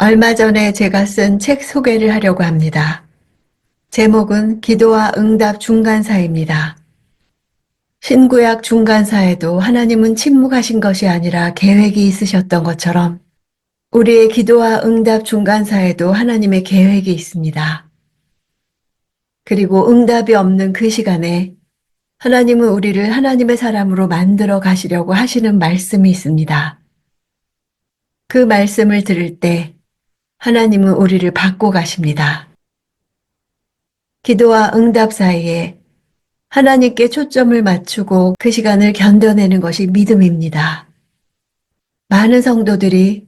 얼마 전에 제가 쓴 책 소개를 하려고 합니다. 제목은 기도와 응답 중간사입니다. 신구약 중간사에도 하나님은 침묵하신 것이 아니라 계획이 있으셨던 것처럼 우리의 기도와 응답 중간사에도 하나님의 계획이 있습니다. 그리고 응답이 없는 그 시간에 하나님은 우리를 하나님의 사람으로 만들어 가시려고 하시는 말씀이 있습니다. 그 말씀을 들을 때 하나님은 우리를 바꿔 가십니다. 기도와 응답 사이에 하나님께 초점을 맞추고 그 시간을 견뎌내는 것이 믿음입니다. 많은 성도들이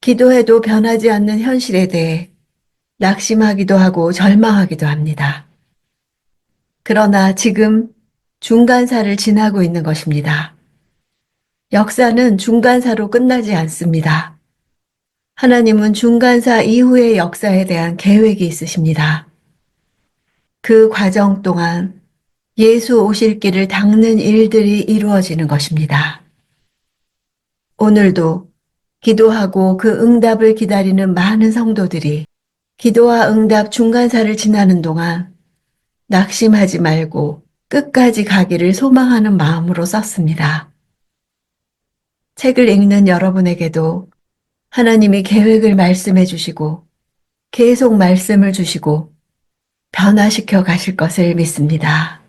기도해도 변하지 않는 현실에 대해 낙심하기도 하고 절망하기도 합니다. 그러나 지금 중간사를 지나고 있는 것입니다. 역사는 중간사로 끝나지 않습니다. 하나님은 중간사 이후의 역사에 대한 계획이 있으십니다. 그 과정 동안 예수 오실 길을 닦는 일들이 이루어지는 것입니다. 오늘도 기도하고 그 응답을 기다리는 많은 성도들이 기도와 응답 중간사를 지나는 동안 낙심하지 말고 끝까지 가기를 소망하는 마음으로 썼습니다. 책을 읽는 여러분에게도 하나님이 계획을 말씀해 주시고 계속 말씀을 주시고 변화시켜 가실 것을 믿습니다.